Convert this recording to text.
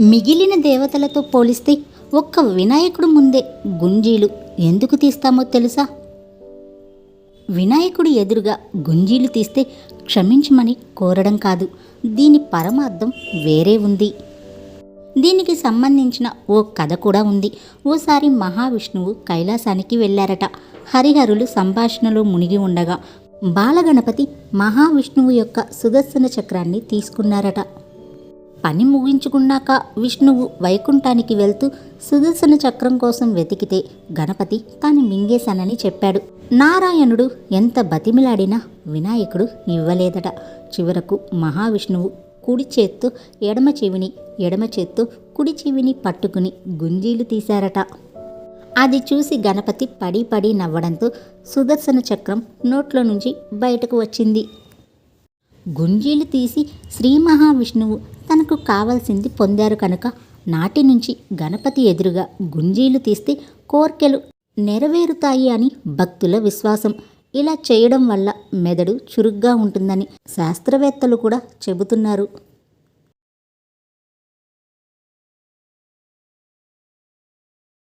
మిగిలిన దేవతలతో పోలిస్తే ఒక్క వినాయకుడు ముందే గుంజీలు ఎందుకు తీస్తామో తెలుసా? వినాయకుడి ఎదురుగా గుంజీలు తీస్తే క్షమించమని కోరడం కాదు. దీని పరమార్థం వేరే ఉంది. దీనికి సంబంధించిన ఓ కథ కూడా ఉంది. ఓసారి మహావిష్ణువు కైలాసానికి వెళ్ళారట. హరిహరులు సంభాషణలో మునిగి ఉండగా బాలగణపతి మహావిష్ణువు యొక్క సుదర్శన చక్రాన్ని తీసుకున్నారట. పని ముగించుకున్నాక విష్ణువు వైకుంఠానికి వెళ్తూ సుదర్శన చక్రం కోసం వెతికితే గణపతి తాను మింగేశానని చెప్పాడు. నారాయణుడు ఎంత బతిమిలాడినా వినాయకుడు ఇవ్వలేదట. చివరకు మహావిష్ణువు కుడి చేత్తో ఎడమ చెవిని ఎడమ చేత్తో కుడి చెవిని పట్టుకుని గుంజీలు తీశారట. అది చూసి గణపతి పడి పడి నవ్వడంతో సుదర్శన చక్రం నోట్లో నుంచి బయటకు వచ్చింది. గుంజీలు తీసి శ్రీ మహావిష్ణువు తనకు కావలసింది పొందారు కనుక నాటి నుంచి గణపతి ఎదురుగా గుంజీలు తీస్తే కోర్కెలు నెరవేరుతాయి అని భక్తుల విశ్వాసం. ఇలా చేయడం వల్ల మెదడు చురుగ్గా ఉంటుందని శాస్త్రవేత్తలు కూడా చెబుతున్నారు.